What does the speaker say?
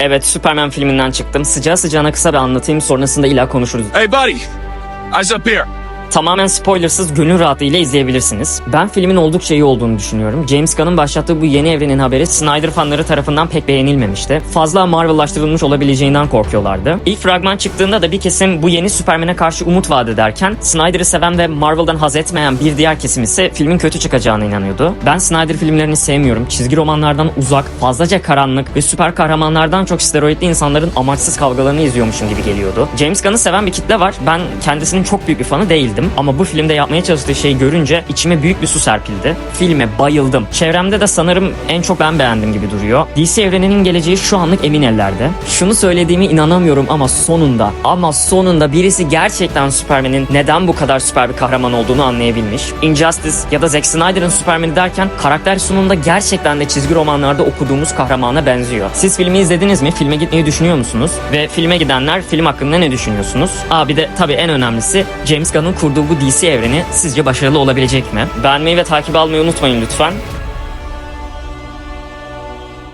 Evet Superman filminden çıktım. Sıcağı sıcağına kısa bir anlatayım sonrasında illa konuşuruz. Hey, buddy. Eyes up here. Tamamen spoilersız gönül rahatlığıyla izleyebilirsiniz. Ben filmin oldukça iyi olduğunu düşünüyorum. James Gunn'ın başlattığı bu yeni evrenin haberi Snyder fanları tarafından pek beğenilmemişti. Fazla Marvel'laştırılmış olabileceğinden korkuyorlardı. İlk fragman çıktığında da bir kesim bu yeni Superman'e karşı umut vaat ederken Snyder'ı seven ve Marvel'dan haz etmeyen bir diğer kesim ise filmin kötü çıkacağına inanıyordu. Ben Snyder filmlerini sevmiyorum. Çizgi romanlardan uzak, fazlaca karanlık ve süper kahramanlardan çok steroidli insanların amaçsız kavgalarını izliyormuşum gibi geliyordu. James Gunn'ı seven bir kitle var. Ben kendisinin çok büyük bir fanı değildim. Ama bu filmde yapmaya çalıştığı şeyi görünce içime büyük bir su serpildi. Filme bayıldım. Çevremde de sanırım en çok ben beğendim gibi duruyor. DC evreninin geleceği şu anlık emin ellerde. Şunu söylediğimi inanamıyorum ama sonunda ama sonunda birisi gerçekten Superman'in neden bu kadar süper bir kahraman olduğunu anlayabilmiş. Injustice ya da Zack Snyder'ın Superman'i derken karakter sunumunda gerçekten de çizgi romanlarda okuduğumuz kahramana benziyor. Siz filmi izlediniz mi? Filme gitmeyi düşünüyor musunuz? Ve filme gidenler film hakkında ne düşünüyorsunuz? Aa bir de tabii en önemlisi James Gunn'ın kurduğu bu DC evreni sizce başarılı olabilecek mi? Beğenmeyi ve takip almayı unutmayın lütfen.